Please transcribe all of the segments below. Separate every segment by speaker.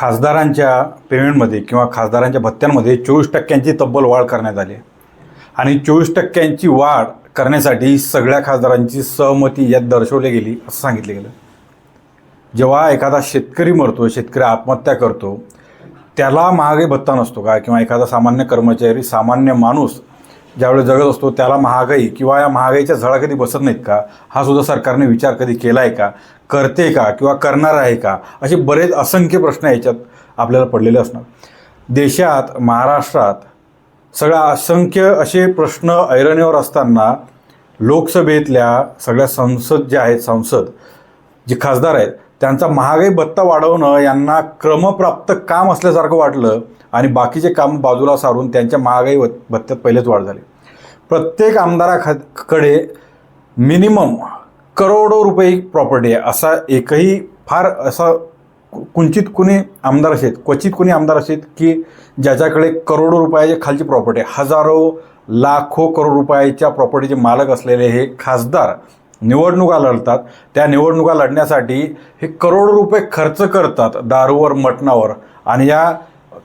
Speaker 1: खासदारांच्या पेमेंटमध्ये किंवा खासदारांच्या भत्त्यांमध्ये चोवीस टक्क्यांची तब्बल वाढ करण्यात आली आणि चोवीस टक्क्यांची वाढ करण्यासाठी सगळ्या खासदारांची सहमती यात दर्शवली गेली असं सांगितलं गेलं. जेव्हा एखादा शेतकरी मरतो शेतकरी आत्महत्या करतो त्याला महागाई भत्ता नसतो का? किंवा एखादा सामान्य कर्मचारी सामान्य माणूस ज्यावेळेस जगत असतो त्याला महागाई किंवा या महागाईच्या झळा कधी बसत नाहीत का? हा सुद्धा सरकारने विचार कधी केला आहे का? करते का किंवा करणार आहे का? असे बरेच असंख्य प्रश्न याच्यात आपल्याला पडलेले असणार. देशात महाराष्ट्रात सगळ्या असंख्य असे प्रश्न ऐरणीवर असताना लोकसभेतल्या सगळ्या संसद ज्या आहेत संसद जे खासदार आहेत त्यांचा महागाई भत्ता वाढवणं यांना क्रमप्राप्त काम असल्यासारखं वाटलं आणि बाकीचे काम बाजूला सारून त्यांच्या महागाई भत्त्यात पहिलेच वाढ झाली. प्रत्येक आमदाराकडे मिनिमम करोडो रुपये प्रॉपर्टी आहे असा एकही फार असा कु- कुंचित कुणी आमदार असेल क्वचित कुणी आमदार असेल की ज्याच्याकडे करोडो रुपयाचे खालची प्रॉपर्टी आहे. हजारो लाखो करोड रुपयाच्या प्रॉपर्टीचे मालक असलेले हे खासदार निवडणुका लढतात. त्या निवडणुका लढण्यासाठी हे करोडो रुपये खर्च करतात दारूवर मटणावर. आणि या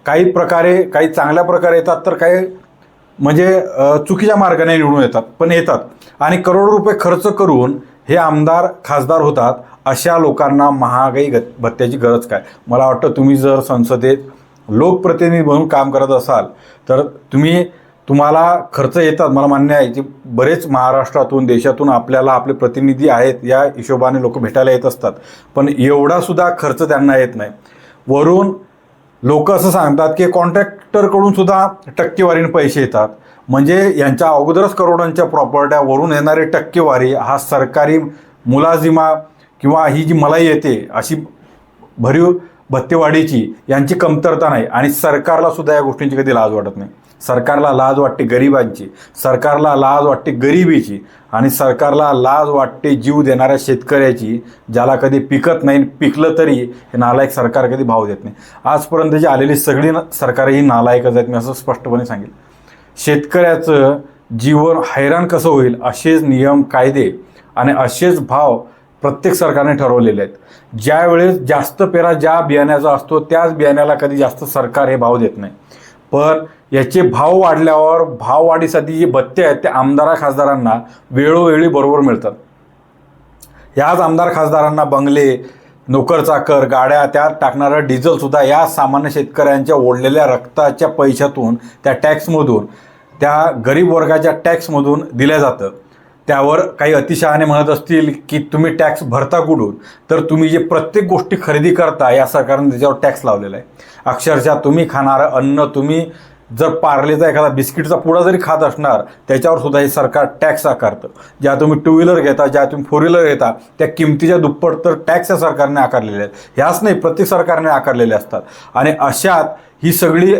Speaker 1: काही प्रकारे काही चांगल्या प्रकारे येतात तर काही म्हणजे चुकीच्या मार्गाने निवडून येतात पण येतात. आणि करोडो रुपये खर्च करून हे आमदार खासदार होतात अशा लोकांना महागाई ग भत्त्याची गरज काय? मला वाटतं तुम्ही जर संसदेत लोकप्रतिनिधी म्हणून काम करत असाल तर तुम्ही तुम्हाला खर्च येतात मला मान्य आहे की बरेच महाराष्ट्रातून देशातून आपल्याला आपले प्रतिनिधी आहेत या हिशोबाने लोक भेटायला येत असतात. पण एवढासुद्धा खर्च त्यांना येत नाही. वरून लोक असं सांगतात की कॉन्ट्रॅक्टरकडून सुद्धा टक्केवारीने पैसे येतात. म्हणजे यांच्या अगोदरच करोडांच्या प्रॉपर्ट्या वरून येणारी टक्केवारी हा सरकारी मुलाजिमा किंवा ही जी मलाई येते अशी भरीव भत्तेवाढीची यांची कमतरता नाही. आणि सरकारला सुद्धा या गोष्टींची कधी लाज वाटत नाही. सरकारला लाज वाटते गरिबांची सरकारला लाज वाटते गरिबीची आणि सरकारला लाज वाटते जीव देणाऱ्या शेतकऱ्याची ज्याला कधी पिकत नाही पिकलं तरी हे नालायक सरकार कधी भाव देत नाही. आजपर्यंतची आलेली सगळी न- सरकार ही नालायकच आहेत मी असं स्पष्टपणे सांगेल. शेतकऱ्याचं जीवन हैराण कसं होईल असेच नियम कायदे आणि असेच भाव प्रत्येक सरकारने ठरवलेले आहेत. ज्यावेळेस जास्त पेरा ज्या बियाण्याचा असतो त्याच बियाण्याला कधी जास्त सरकार हे भाव देत नाही. पण याचे भाव वाढल्यावर भाववाढीसाठी जे भत्ते आहेत ते आमदारा खासदारांना वेळोवेळी बरोबर मिळतात. याच आमदार खासदारांना बंगले नोकर चाकर गाड्या त्यात टाकणारं डिझेलसुद्धा या सामान्य शेतकऱ्यांच्या ओढलेल्या रक्ताच्या पैशातून त्या टॅक्समधून त्या गरीब वर्गाच्या टॅक्समधून दिलं जातं. त्यावर काही अतिशहाणे म्हणत असतील की तुम्ही टॅक्स भरता कुठून? तर तुम्ही जे प्रत्येक गोष्टी खरेदी करता या सरकारने त्याच्यावर टॅक्स लावलेला आहे. अक्षरशः तुम्ही खाणारं अन्न तुम्ही जर पार्लेचा एखादा बिस्किटचा पुडा जरी खात असणार त्याच्यावर सुद्धा हे सरकार टॅक्स आकारतं. ज्या तुम्ही टू व्हीलर घेता ज्या तुम्ही फोर व्हीलर घेता त्या किमतीच्या दुप्पट तर टॅक्स या सरकारने आकारलेले आहेत. ह्याच नाही प्रत्येक सरकारने आकारलेले असतात. आणि अशात ही सगळी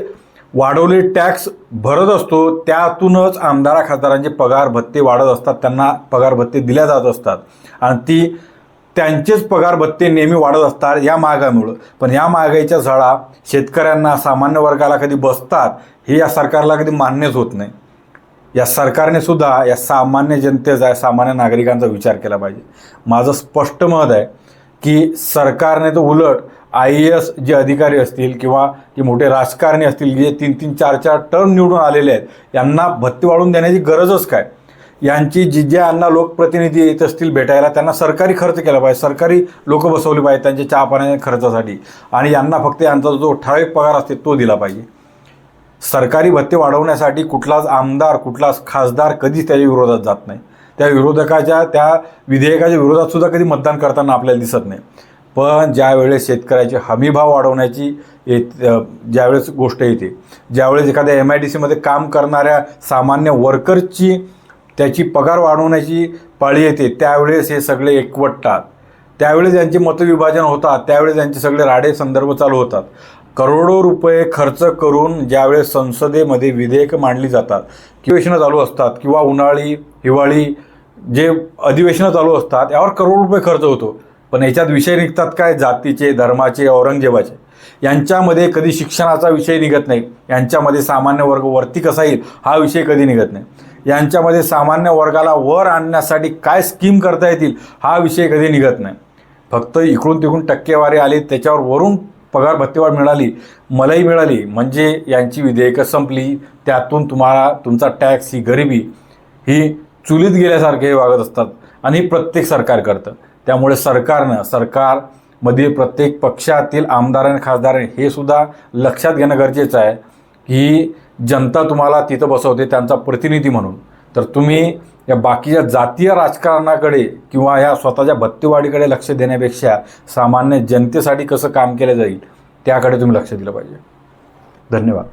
Speaker 1: वाढवले टॅक्स भरत असतो त्यातूनच आमदारा खासदारांचे पगार भत्ते वाढत असतात त्यांना पगार भत्ते दिल्या जात असतात. आणि ती त्यांचेच पगार भत्ते नेहमी वाढत असतात या महागाईमुळं. पण या महागाईच्या झळा शेतकऱ्यांना सामान्य वर्गाला कधी बसतात हे या सरकारला कधी मान्यच होत नाही. या सरकारने सुद्धा या सामान्य जनतेचा या सामान्य नागरिकांचा विचार केला पाहिजे. माझं स्पष्ट मत आहे की सरकारने तर उलट आय ए एस जे अधिकारी असतील किंवा जे मोठे राजकारणी असतील जे तीन तीन चार चार टर्म निवडून आलेले आहेत यांना भत्ते वाढवून देण्याची गरजच काय? यांची जी ज्यांना लोकप्रतिनिधी येत असतील भेटायला त्यांना सरकारी खर्च केला पाहिजे. सरकारी लोक बसवले पाहिजे त्यांच्या चहा पाण्याच्या खर्चासाठी. आणि यांना फक्त यांचा जो ठराविक पगार असते तो दिला पाहिजे. सरकारी भत्ते वाढवण्यासाठी कुठलाच आमदार कुठलाच खासदार कधीच त्याच्या विरोधात जात नाही. त्या विरोधकाच्या त्या विधेयकाच्या विरोधात सुद्धा कधी मतदान करताना आपल्याला दिसत नाही. पण ज्यावेळेस शेतकऱ्याचे हमीभाव वाढवण्याची येत ज्यावेळेस गोष्ट येते ज्यावेळेस एखाद्या एम आय डी सीमध्ये काम करणाऱ्या सामान्य वर्करची त्याची पगार वाढवण्याची पाळी येते. त्यावेळेस हे सगळे एकवटतात. त्यावेळेस यांचे मतविभाजन होतात त्यावेळेस यांचे सगळे राडे संदर्भ चालू होतात. करोडो रुपये खर्च करून ज्यावेळेस संसदेमध्ये विधेयकं मांडली जातात अधिवेशनं चालू असतात किंवा उन्हाळी हिवाळी जे अधिवेशनं चालू असतात यावर करोडो रुपये खर्च होतो. पण याच्यात विषय निघतात काय? जातीचे धर्माचे औरंगजेबाचे. यांच्यामध्ये कधी शिक्षणाचा विषय निघत नाही. यांच्यामध्ये सामान्य वर्ग वरती कसा येईल हा विषय कधी निघत नाही. यांच्यामध्ये सामान्य वर्गाला वर आणण्यासाठी काय स्कीम करता येतील हा विषय कधी निघत नाही. फक्त इकडून तिकडून टक्केवारी आली त्याच्यावर वरून पगार भत्तेवाढ मिळाली मलाही मिळाली म्हणजे यांची विधेयकं संपली त्यातून तुम्हाला तुमचा टॅक्स ही गरिबी ही चुलीत गेल्यासारखे वागत असतात आणि प्रत्येक सरकार करतं. त्यामुळे सरकारनं सरकारमधील प्रत्येक पक्षातील आमदार आणि खासदार हे सुद्धा लक्षात घेणं गरजेचं आहे की जनता तुम्हाला तिथं बसवते त्यांचा प्रतिनिधी म्हणून. तर तुम्ही या बाकीच्या जातीय राजकारणाकडे किंवा या स्वतःच्या भत्तेवाढीकडे लक्ष देण्यापेक्षा सामान्य जनतेसाठी कसं काम केलं जाईल त्याकडे तुम्ही लक्ष दिलं पाहिजे. धन्यवाद.